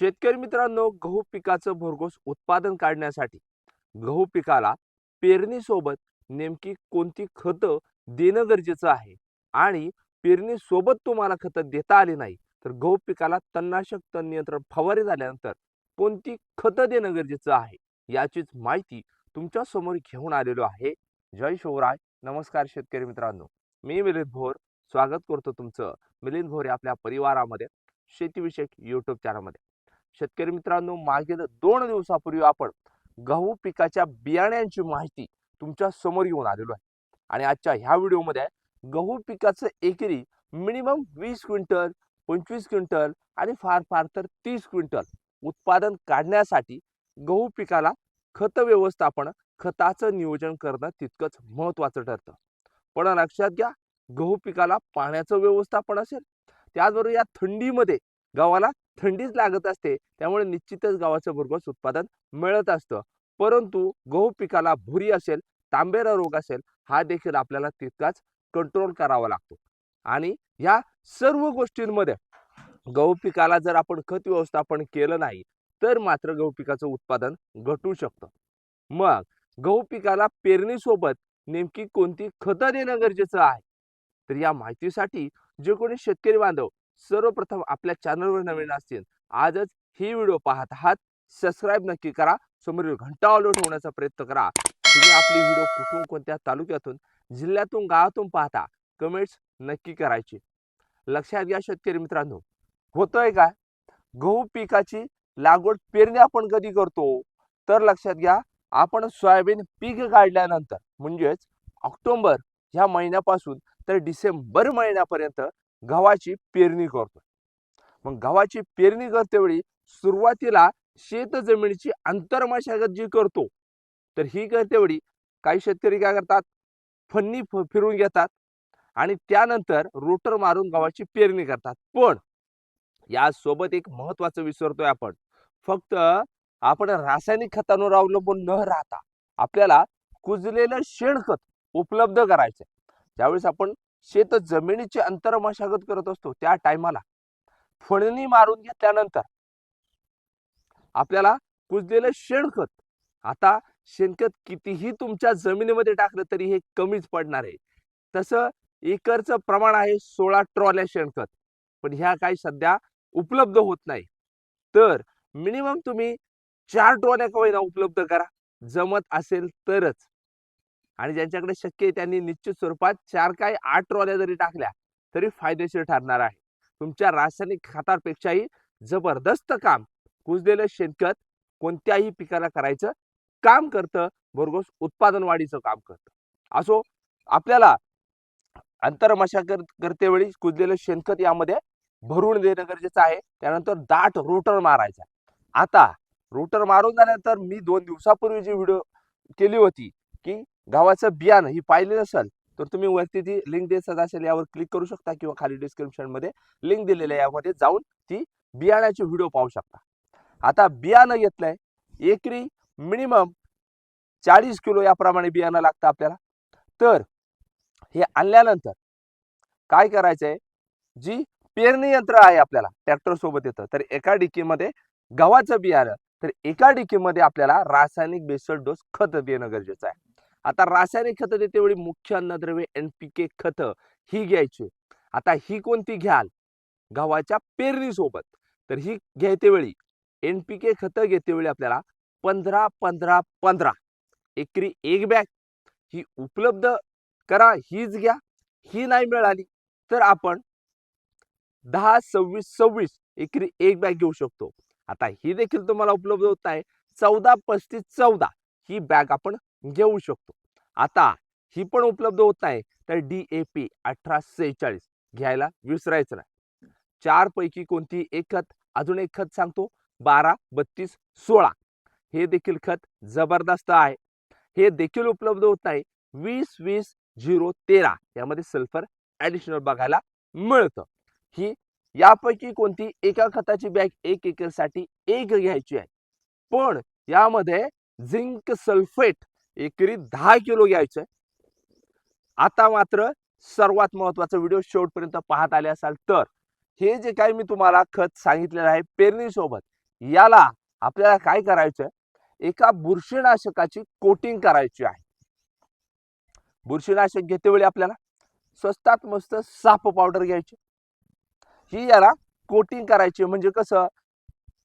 शेतकरी मित्रांनो गहू पिकाचं भरघोस उत्पादन काढण्यासाठी गहू पिकाला पेरणीसोबत नेमकी कोणती खतं देणं गरजेचं आहे? आणि पेरणीसोबत तुम्हाला खतं देता आली नाही तर गहू पिकाला तणनाशक तण नियंत्रण फवारी झाल्यानंतर कोणती खतं देणं गरजेचं आहे? याचीच माहिती तुमच्यासमोर घेऊन आलेलो आहे. जय शिवराय. नमस्कार शेतकरी मित्रांनो. मी मिलिंद भोर. स्वागत करतो तुमचं मिलिंद भोर आपल्या परिवारामध्ये शेतीविषयक युट्यूब चॅनलमध्ये शेतकरी मित्रांनो मागील दोन दिवसापूर्वी आपण गहू पिकाच्या बियाण्यांची माहिती तुमच्यासमोर येऊन आलेलो आहे. आणि आजच्या ह्या व्हिडिओमध्ये गहू पिकाचं एकरी मिनिमम वीस क्विंटल पंचवीस क्विंटल आणि फार फार तर तीस क्विंटल उत्पादन काढण्यासाठी गहू पिकाला खत व्यवस्थापन खताचं नियोजन करणं तितकंच महत्त्वाचं ठरतं. पण लक्षात घ्या गहू पिकाला पाण्याचं व्यवस्थापन असेल त्याचबरोबर या थंडीमध्ये गव्हाला थंडीच लागत असते त्यामुळे निश्चितच गावाचं भरघोस उत्पादन मिळत असतं. परंतु गहू पिकाला भुरी असेल तांबेरा रोग असेल हा देखील आपल्याला तितकाच कंट्रोल करावा लागतो. आणि या सर्व गोष्टींमध्ये गहू पिकाला जर आपण खत व्यवस्थापन केलं नाही तर मात्र गहू पिकाचं उत्पादन घटू शकतं. मग गहू पिकाला पेरणीसोबत नेमकी कोणती खतं देणं गरजेचं आहे? तर या माहितीसाठी जे कोणी शेतकरी बांधव सर्वप्रथम आपल्या चॅनलवर नवीन असतील आजच ही व्हिडिओ पाहत आहात. सबस्क्राईब नक्की करा. समोरील घंटा ऑलो ठेवण्याचा प्रयत्न करा. तुम्ही आपली व्हिडिओ कुठून कोणत्या तालुक्यातून जिल्ह्यातून गावातून पाहता कमेंट्स नक्की करायची. लक्षात घ्या शेतकरी मित्रांनो. होतोय काय? गहू पिकाची लागवड पेरणी आपण कधी करतो? तर लक्षात घ्या आपण सोयाबीन पीक काढल्यानंतर म्हणजेच ऑक्टोबर ह्या महिन्यापासून तर डिसेंबर महिन्यापर्यंत गव्हाची पेरणी करतो. मग गव्हाची पेरणी करतेवेळी सुरुवातीला शेत जमिनीची आंतरमशागत जी करतो तर ही करतेवेळी काही शेतकरी काय करतात? फन्नी फिरून घेतात आणि त्यानंतर रोटर मारून गव्हाची पेरणी करतात. पण यासोबत एक महत्वाचं विसरतोय आपण. फक्त आपण रासायनिक खतांवर अवलंबून न राहता आपल्याला कुजलेलं शेणखत उपलब्ध करायचं ज्यावेळेस आपण शेत जमिनीची अंतरमशागत करत असतो त्या टायमाला. फळणी मारून घेतल्यानंतर आपल्याला कुजलेलं शेणखत. आता शेणखत कितीही तुमच्या जमिनीमध्ये टाकलं तरी हे कमीच पडणार आहे. तसं एकरचं प्रमाण आहे सोळा ट्रॉल्या शेणखत. पण ह्या काही सध्या उपलब्ध होत नाही. तर मिनिमम तुम्ही चार ट्रॉल्या कवयना उपलब्ध करा. जमत असेल तरच. आणि ज्यांच्याकडे शक्य आहे त्यांनी निश्चित स्वरूपात चार काय आठ ट्रॉल्या जरी टाकल्या तरी फायदेशीर ठरणार आहे. तुमच्या रासायनिक खतापेक्षाही जबरदस्त काम कुजलेलं शेणखत कोणत्याही पिकाला करायचं काम करतं भरघोस उत्पादन वाढीचं काम करतं. असो आपल्याला आंतरमशागत करते करतेवेळी कुजलेलं शेणखत यामध्ये भरून देणं गरजेचं आहे त्यानंतर दाट रोटर मारायचा. आता रोटर मारून झाल्यानंतर मी दोन दिवसापूर्वी जी व्हिडिओ केली होती की गव्हाचं बियाणं ही पाहिली नसेल तर तुम्ही वरती ती लिंक दिसत असेल यावर क्लिक करू शकता किंवा खाली डिस्क्रिप्शनमध्ये लिंक आहे यामध्ये जाऊन ती बियाण्याची व्हिडिओ पाहू शकता. आता बियाणं घेतलंय एकरी मिनिमम चाळीस किलो याप्रमाणे बियाणं लागतं आपल्याला. तर हे आणल्यानंतर काय करायचंय जी पेरणी यंत्र आहे आपल्याला ट्रॅक्टर सोबत येतं तर एका डिकीमध्ये गव्हाचं बियाणं तर एका डिकीमध्ये आपल्याला रासायनिक बेसल डोस खत देणं गरजेचं आहे. आता रासायनिक खतं देते वेळी मुख्य अन्नद्रव्य एनपीके खत ही घ्यायची. आता ही कोणती घ्याल? गव्हाच्या पेरणीसोबत. तर ही वेळी. एन पी एनपीके खतं घेतेवेळी आपल्याला पंधरा पंधरा पंधरा. एकरी एक बॅग. ही उपलब्ध करा हीच घ्या. ही नाही मिळाली तर आपण दहा सव्वीस सव्वीस एकरी एक बॅग घेऊ शकतो. आता ही देखील तुम्हाला उपलब्ध होत आहे. चौदा पस्तीस चौदा. ही बॅग आपण घेऊ शकतो. आता ही पण उपलब्ध होत नाही तर डी ए पी अठरा सेहेचाळीस घ्यायला विसरायचं नाही. चार पैकी कोणती एक खत? अजून एक खत सांगतो बारा बत्तीस सोळा. हे देखील खत जबरदस्त आहे. हे देखील उपलब्ध होत नाही. वीस वीस झिरो तेरा यामध्ये सल्फर ॲडिशनल बघायला मिळतं. ही यापैकी कोणती एका खताची बॅग एक एकरसाठी एक घ्यायची आहे. पण यामध्ये झिंक सल्फेट एकरी दहा किलो घ्यायचं. आता मात्र सर्वात महत्त्वाचा व्हिडिओ शेवटपर्यंत पाहत आले असाल तर हे जे काही मी तुम्हाला खत सांगितलेलं आहे पेरणीसोबत याला आपल्याला काय करायचं? एका बुरशीनाशकाची कोटिंग करायची आहे. बुरशीनाशक घेतेवेळी आपल्याला स्वस्तात मस्त साप पावडर घ्यायची. ही याला कोटिंग करायची म्हणजे कसं?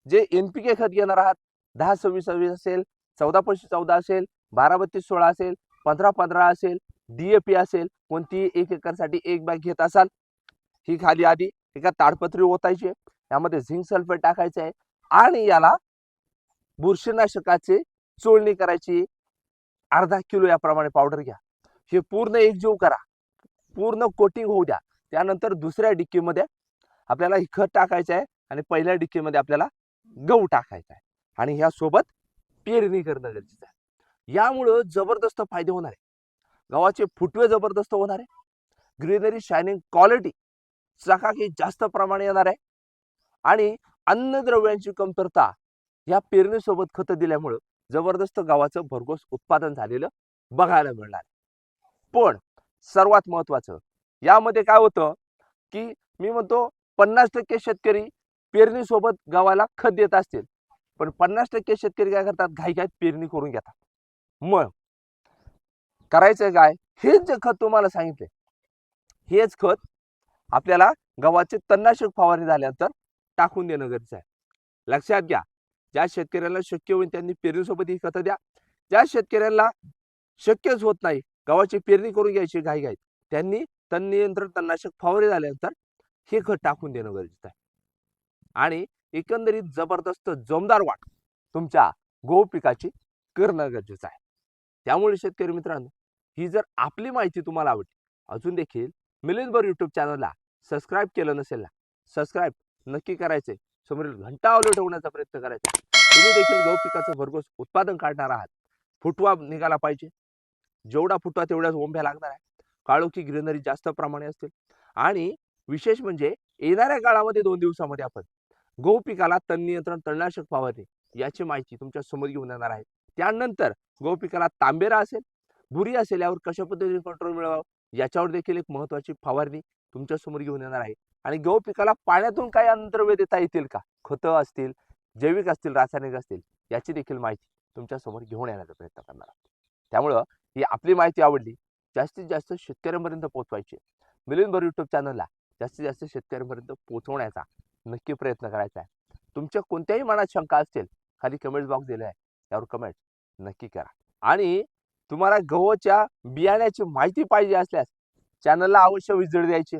जे एनपीके खत घेणार आहात दहा सव्वीस सव्वीस असेल चौदा पंचवीस चौदा असेल बारा बत्तीस सोळा असेल पंधरा पंधरा असेल डीएपी असेल कोणती एक एकरसाठी एक बॅग घेत असाल ही खाली आधी एका ताडपत्री ओतायची यामध्ये झिंक सल्फेट टाकायचं आहे आणि याला बुरशीनाशकाचे चोळणी करायची. अर्धा किलो याप्रमाणे पावडर घ्या. हे पूर्ण एकजीव करा. पूर्ण कोटिंग होऊ द्या. त्यानंतर दुसऱ्या डिक्कीमध्ये आपल्याला हे खत टाकायचं आहे आणि पहिल्या डिक्कीमध्ये आपल्याला गहू टाकायचा आहे. आणि ह्यासोबत पेरणी करणं गरजेचं आहे. यामुळं जबरदस्त फायदे होणार आहे गव्हाचे फुटवे जबरदस्त होणार आहे ग्रीनरी शायनिंग क्वालिटी चकाकी जास्त प्रमाणे येणार आहे. आणि अन्नद्रव्यांची कमतरता या पेरणीसोबत खतं दिल्यामुळं जबरदस्त गव्हाचं भरघोस उत्पादन झालेलं बघायला मिळणार आहे. पण सर्वात महत्वाचं यामध्ये काय होतं की मी म्हणतो पन्नास टक्के शेतकरी पेरणीसोबत गव्हाला खत देत असतील. पण पन्नास टक्के शेतकरी काय करतात? घाई घाईत पेरणी करून घेतात. मग करायचं काय? हेच जे खत तुम्हाला सांगितले हेच खत आपल्याला गव्हाचे तणनाशक फवारणी झाल्यानंतर टाकून देणं गरजेचं आहे. लक्षात घ्या ज्या शेतकऱ्याला शक्य होईल त्यांनी पेरणीसोबत ही खतं द्या. ज्या शेतकऱ्यांना शक्यच होत नाही गव्हाची पेरणी करून घ्यायची घाई घाई त्यांनी तण नियंत्रण तणनाशक फवारणी झाल्यानंतर हे खत टाकून देणं गरजेचं आहे. आणि एकंदरीत जबरदस्त जोमदार वाट तुमच्या गहू पिकाची करणं गरजेचं आहे. त्यामुळे शेतकरी मित्रांनो ही जर आपली माहिती तुम्हाला आवडली अजून देखील मिलिंदभर यूट्यूब चॅनलला सबस्क्राईब केलं नसेल ना सबस्क्राईब नक्की करायचे समोरील घंटा आवलं ठेवण्याचा प्रयत्न करायचा. तुम्ही देखील गहू पिकाचं भरघोस उत्पादन काढणार आहात. फुटवा निघाला पाहिजे. जेवढा फुटवा तेवढ्याच ओंब्या लागणार आहे काळोखी ग्रीनरी जास्त प्रमाणे असतील. आणि विशेष म्हणजे येणाऱ्या काळामध्ये दोन दिवसामध्ये आपण गहू पिकाला तण नियंत्रण तणनाशक फवारणी याची माहिती तुमच्यासमोर घेऊन येणार आहे. त्यानंतर गहू पिकाला तांबेरा असेल बुरी असेल यावर कशा पद्धतीने कंट्रोल मिळवावं? याच्यावर देखील एक महत्वाची फवारणी तुमच्यासमोर घेऊन येणार आहे. आणि गहू पिकाला पाण्यातून काही अंतर्वेद देता येतील का? खतं असतील जैविक असतील रासायनिक असतील याची देखील माहिती तुमच्यासमोर घेऊन येण्याचा प्रयत्न करणार आहोत. त्यामुळं ही आपली माहिती आवडली जास्तीत जास्त शेतकऱ्यांपर्यंत पोहोचवायची. मिलिंदभर यूट्यूब चॅनलला जास्तीत जास्त शेतकऱ्यांपर्यंत पोहोचवण्याचा नक्की प्रयत्न करायचा आहे. तुमच्या कोणत्याही मनात शंका असतील खाली कमेंट बॉक्स दिला आहे. त्यावर कमेंट नक्की करा. आणि तुम्हाला गव्हाच्या बियाण्याची माहिती पाहिजे असल्यास चॅनलला अवश्य विजड द्यायची.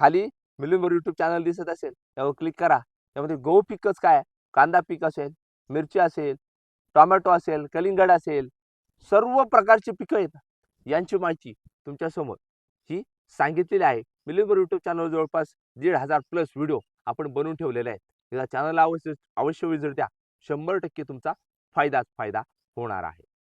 खाली मिलिंबर यूट्यूब चॅनल दिसत असेल त्यावर क्लिक करा. त्यामध्ये गहू पिकच काय? कांदा पीक असेल मिरची असेल टोमॅटो असेल कलिंगड असेल सर्व प्रकारची पिकं आहेत यांची माहिती तुमच्यासमोर ही सांगितलेली आहे. मिलिंबर यूट्यूब चॅनल जवळपास दीड हजार प्लस व्हिडिओ आपण बनवून ठेवलेले आहेत. या चॅनलला अवश्य अवश्य विजड द्या. शंभर टक्के तुमचा फायदाच फायदा. होणार आहे.